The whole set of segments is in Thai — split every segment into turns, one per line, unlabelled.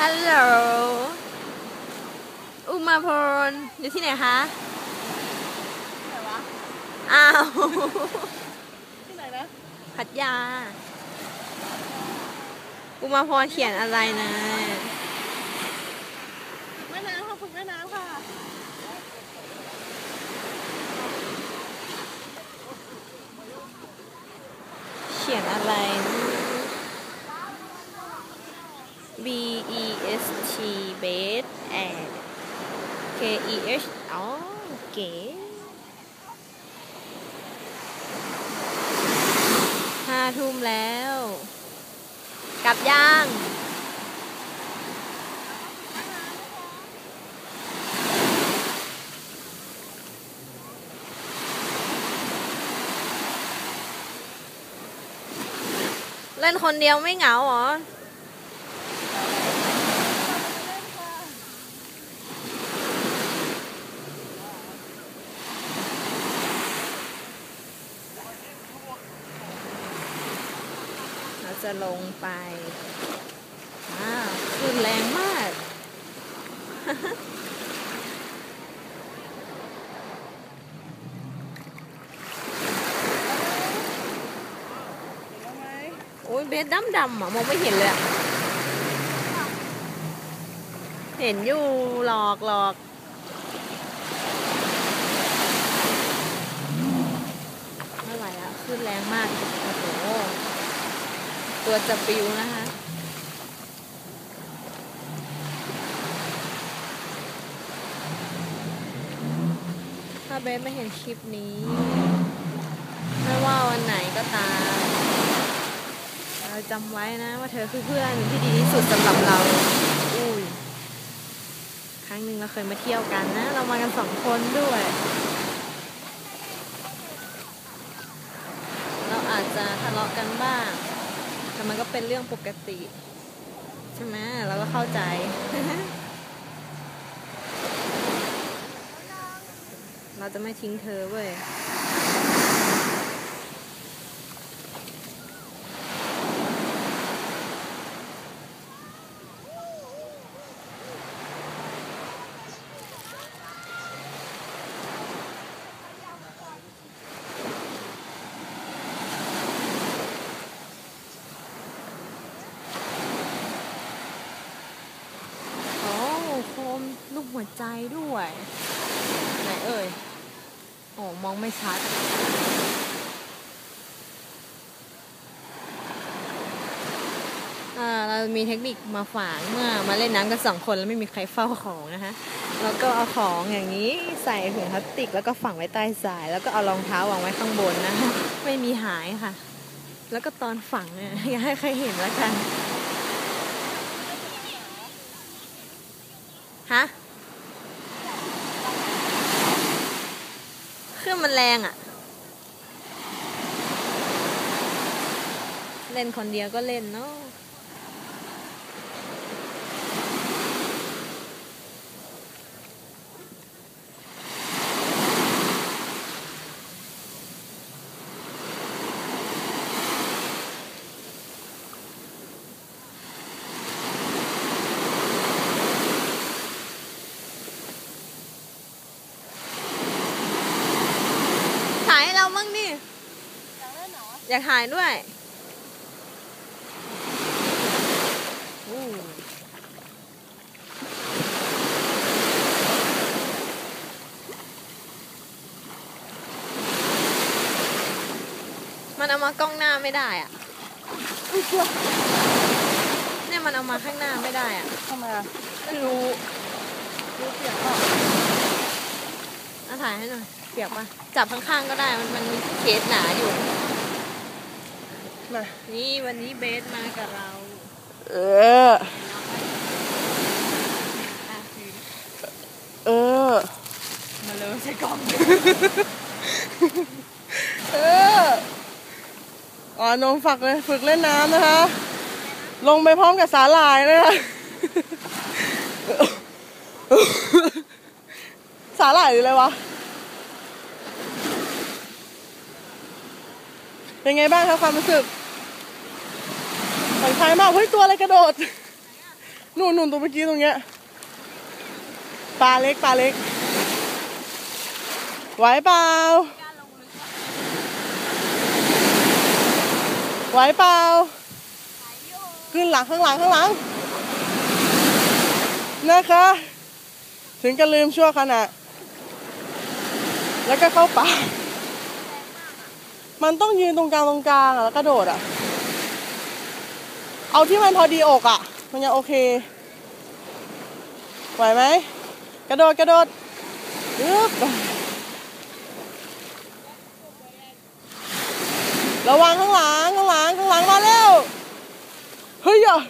ฮัลโหล อุมาพรอยู่ที่ไหนคะ
ไหนวะ
อ้าว
ที่ไหนนะ
พัทยา อุมาพรเขียนอะไรนะ
แม่น้ำค่ะฝึกแม่น้ำค่ะ
เขียนอะไรนะ B E S T bed and K E H อ๋อเก๋ห้าทุ่มแล้ว กลับย่างเล่นคนเดียวไม่เหงาเหรอ จะลงไปอ้าวขึ้นแรงมาก โอ้ยเบสดำดำอะ มองไม่เห็นเลยอะเห็นอยู่หลอกหลอกไม่ไหวแล้วขึ้นแรงมาก ตัวจะปิวนะคะถ้าเบสไม่เห็นคลิปนี้ ไม่ว่าวันไหนก็ตาม เราจำไว้นะว่าเธอคือเพื่อนที่ดีที่สุดสำหรับเรา อุ้ยครั้งหนึ่งเราเคยมาเที่ยวกันนะ เรามากันสองคนด้วยเราอาจจะทะเลาะกันบ้าง มันก็เป็นเรื่องปกติ ใช่ไหมเราก็เข้าใจเราจะไม่ทิ้งเธอเว้ย โอ้โคมลูก หัวใจด้วย ไหนเอ่ย โอ้มองไม่ชัด เรามีเทคนิคมาฝากเมื่อมาเล่นน้ำกันสองคนแล้วไม่มีใครเฝ้าของนะคะแล้วก็เอาของอย่างนี้ใส่ถุงพลาสติก แล้วก็ฝังไว้ใต้สาย แล้วก็เอารองเท้าวางไว้ข้างบนนะคะไม่มีหายค่ะ แล้วก็ตอนฝังเนี่ยอย่าให้ใครเห็นแล้วกันฮะ เครื่อง มันแรงอะ่ะ เล่นคนเดียวก็เล่นเนาะ ถ่ายให้เรามั่ งดิ
อยากเล่นเหรอ
อยากถ่ายด้วยอู้มันเอามากล้องหน้าไม่ได้อะ
อุ้ยเชื่อ
เนี่ยมันเอามาข้างหน้าไม่ได้อะ
ทำไมอะ
ไม่รู้
รู้เสียงเปล่า
เอาถ่ายให้หน่อยเปียกปะจับข้างๆก็ได้มันมันมีเคสหนาอยู่
มา
นี่วันนี้เบสมากับเรา
เออ
อะคือ
เออ
มาเลยใส่กล้อง
เอออ๋อนงฝักเลยฝึกเล่นน้ำนะคะ ลงไปพร้อมกับสาหร่ายนะคะสาหร่ายหรืออะไรวะ เป็นไงบ้างครับความรู้สึกผ่อนคลายมากเฮ้ยตัวอะไรกระโดดนู่นนู่นตรงเมื่อกี้ตรงเนี้ยปลาเล็กปลาเล็กไหวเปล่าไหวเปล่าขึ้นหลังข้างหลังข้างหลังนะคะ ถึงกันลืมชั่วขณะแล้วก็เข้าป่า มันต้องยืนตรงกลางตรงกลางแล้วกระโดดอะเอาที่มันพอดีอกอะมันยังโอเค ไหวไหม กระโดดกระโดดยึบระวังข้างหลังข้างหลังข้างหลังมาแล้ว เฮ้ยอะ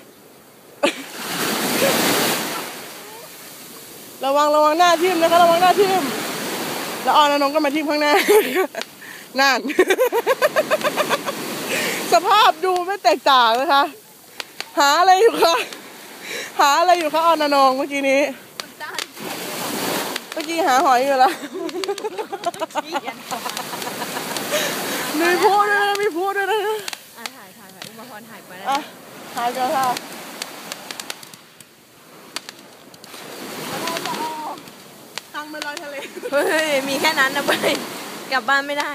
ระวังระวังหน้าทิ่มนะคะระวังหน้าทิ่มแล้วออนอนงก็มาทิ่มข้างหน้า นั่น สภาพดูไม่แตกต่างนะคะ หาอะไรอยู่คะหาอะไรอยู่คะออนอนงเมื่อกี้นี้เมื่อกี้หาหอยอยู่แล้วมีพูดด้วยนะมีพูดด้วยนะ
อะถ่ายถ่ายถ่ายอุมาพรถ่ายไปแล้ว
อะหายกันค่ะตังไปลอยทะเล
เฮ้ย มีแค่นั้นนะเว้ยกลับบ้านไม่ได้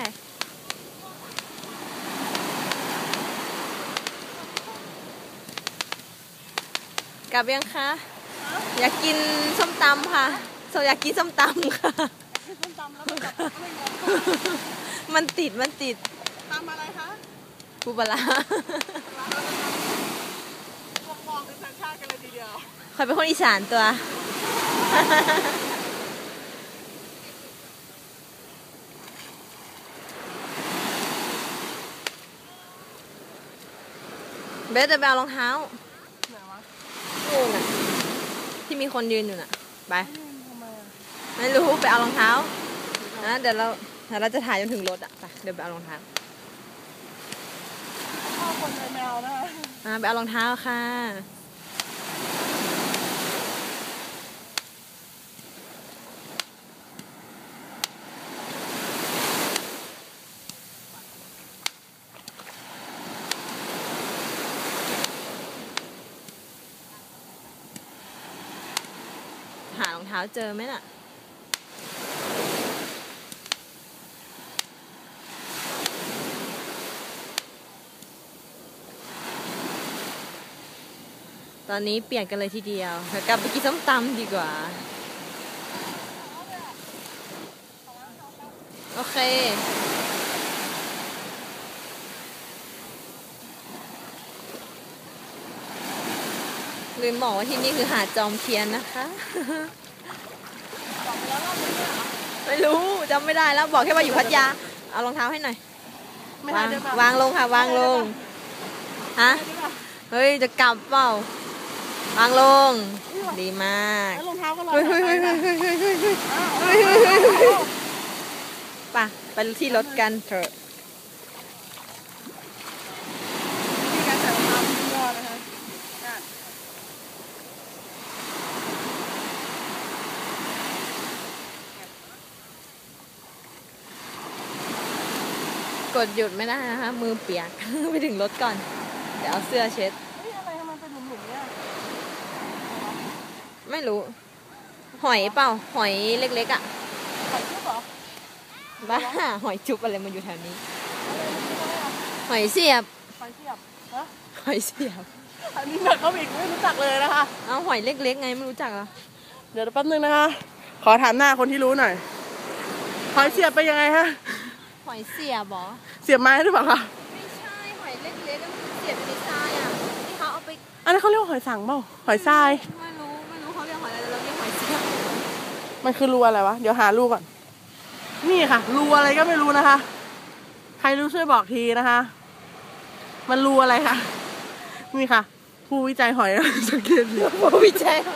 กลับยังคะ อยากกินส้มตำค่ะสอยากกินส้มตำค่ะ
ส้มตำแล้วก็แบบไม่งง
มันติดมันติด
ตำอะไรคะ
ปูปลาร้า
มองเป็นสัญชาติกันเลยทีเดียว
คอยเป็นคนอีสานตัว เบสจะไปเอารองเท้า
ไหนวะ
นู่นน่ะที่มีคนยืนอยู่น่ะ ไป
ทำไมอะ
ไม่รู้ไปเอารองเท้านะเดี๋ยวเราเดี๋ยวเราจะถ่ายจนถึงรถอะไปเดี๋ยวไปเอารองเท้า
พ่อคนเลยแมวนะคะ
อ่าไปเอารองเท้าค่ะ หารองเท้าเจอไหมน่ะ ตอนนี้เปลี่ยนกันเลยทีเดียวเดี๋ยวกลับไปกินส้มตำดีกว่า โอเค ลืมบอกว่าที่นี่คือหาดจอมเทียนนะคะไม่รู้จำไม่ได้แล้วบอกแค่ว่าอยู่พัทยา เอารองเท้าให้หน่อย
ไม่
วา
ได้
ง
ด้วยป่ะ
วางลงค่ะ วางลงฮะ
ได้ด้วยป่ะ
เฮ้ยจะกลับเปล่าวางลง ดีมาก
แล้วรองเท้าก็ลอย
เฮ้ยเฮ้ยเฮ้ย
ไป
เฮ้ย
ค่ะ
เฮ้ยเฮ้ยเฮ้ย
อ้าว
เฮ้ยเฮ้ยเฮ้ยเฮ้ยไป่ะไปที่รถกันเถอะ
มีการใส่รองเท้าที่ยอดนะคะนั่น
กดหยุดไม่ได้นะคะ มือเปียก ไปถึงรถก่อน เดี๋ยวเอาเสื้อเช็ด
เฮ้ยอะไรทำไมเป็นหลุมๆเนี่ย
ไม่รู้ หอยเปล่า หอยเล็กๆอะ
ไข่ชุบเหรอ
บ้า หอยจุบอะไรมันอยู่แถวนี้ หอยเสียบ
ไข่เสียบฮะ
หอยเสียบ
อันนี้แบบเขาอีกไม่รู้จักเลยนะคะ
เอาหอยเล็กๆไงไม่รู้จักเหรอ
เดี๋ยวแป๊บนึงนะคะ ขอถามหน้าคนที่รู้หน่อย หอยเสียบไปยังไงฮะ
ห อยเสียบเหรอ
เสียบไม้หรือเปล่าคะ
ไม่ใช่หอยเล็กๆแล้วมันเสียบในทรายอะที่เขาเอาไป
อันนั้นเขาเรียกว่าหอยสังเปล่าหอยทราย
ไม่รู้ไม่รู้เขาเรียกหอยอะไรแต่เราเรียกหอยเสียบ
มันคือรูอะไรวะ เดี๋ยวหารูก่อน นี่ค่ะ รูอะไรก็ไม่รู้นะคะ ใครรู้ช่วยบอกทีนะคะ มันรูอะไรคะ นี่ค่ะ ผู้วิจัยหอย สังเกตดู
โอ้วิจัยมา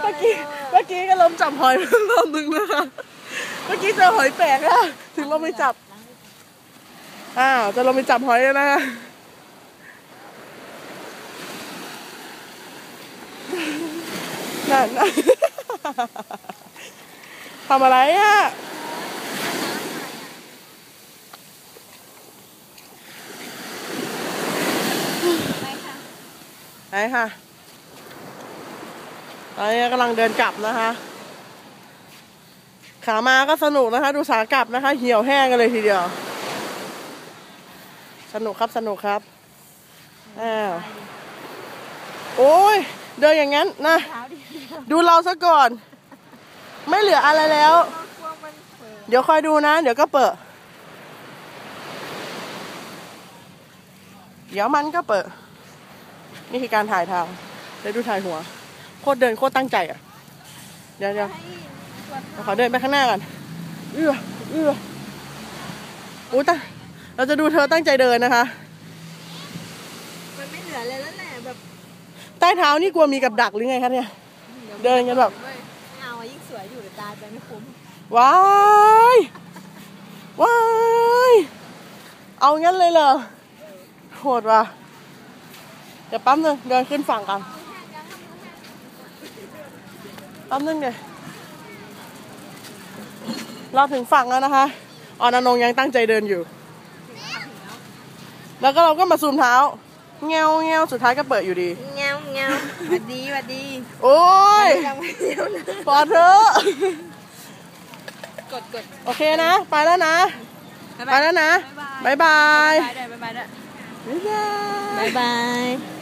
เมื่อกี้เมื่อกี้ก็ล้มจับหอยไปรอบนึงนะคะ เมื่อกี้เจอหอยแปลกอะถึงลงไปจับ อ้าว จะลงไปจับหอยแล้วนะนั่นทำอะไรอะ
ไปค่ะ
ค่ะตอนนี้กำลังเดินกลับนะคะ ขามาก็สนุกนะคะ ดูสากลับนะคะ เหี่ยวแห้งกันเลยทีเดียว สนุกครับสนุกครับอ้าวโอ้ยเดินอย่างนั้นนะ
ดู
เราซะก่อน ไม่เหลืออะไรแล้ว เดี๋ยวคอยดูนะ เดี๋ยวก็เปิด เดี๋ยวมันก็เปิด นี่คือการถ่ายทางเดี๋ยวดูถ่ายหัว โคตรเดินโคตรตั้งใจอะ เดี๋ยวเดี๋ยว
ให้ตัวเท้า
ขอเดินไปข้างหน้าก่อนเอื้อเอื้อโอ้ยตายเราจะดูเธอตั้งใจเดินนะคะ
มันไม่เหลือเลยแล้วแหละแบบ
ใต้เท้านี่กลัวมีกับดักหรือไงคะเนี่ย เดินกันแบบ
ไม่เอาอะยิ่งสวยอยู่เดี๋ยวตายไปไม่คุ้ม
ว้ายว้ายเอางั้นเลยเหรอโหดว่ะเดี๋ยวปั๊มหนึ่งเดินขึ้นฝั่งกันปั๊มหนึ่งเดี๋ยว เราถึงฝั่งแล้วนะคะออนอนงยังตั้งใจเดินอยู่ แล้วก็เราก็มาซูมเท้า เงวเงวสุดท้ายก็เปิดอยู่ดี
เงาเงาหวัดดีหวัดดี
โอ้ย
ยังไม่เดียวนะ
พอเถอะ
กดกด
โอเคนะ ไปแล้วนะ ไปแล้วนะบ๊ายบาย
บ๊ายบายด้วยบ๊ายบายด้วย
บ๊ายบาย
บ๊ายบาย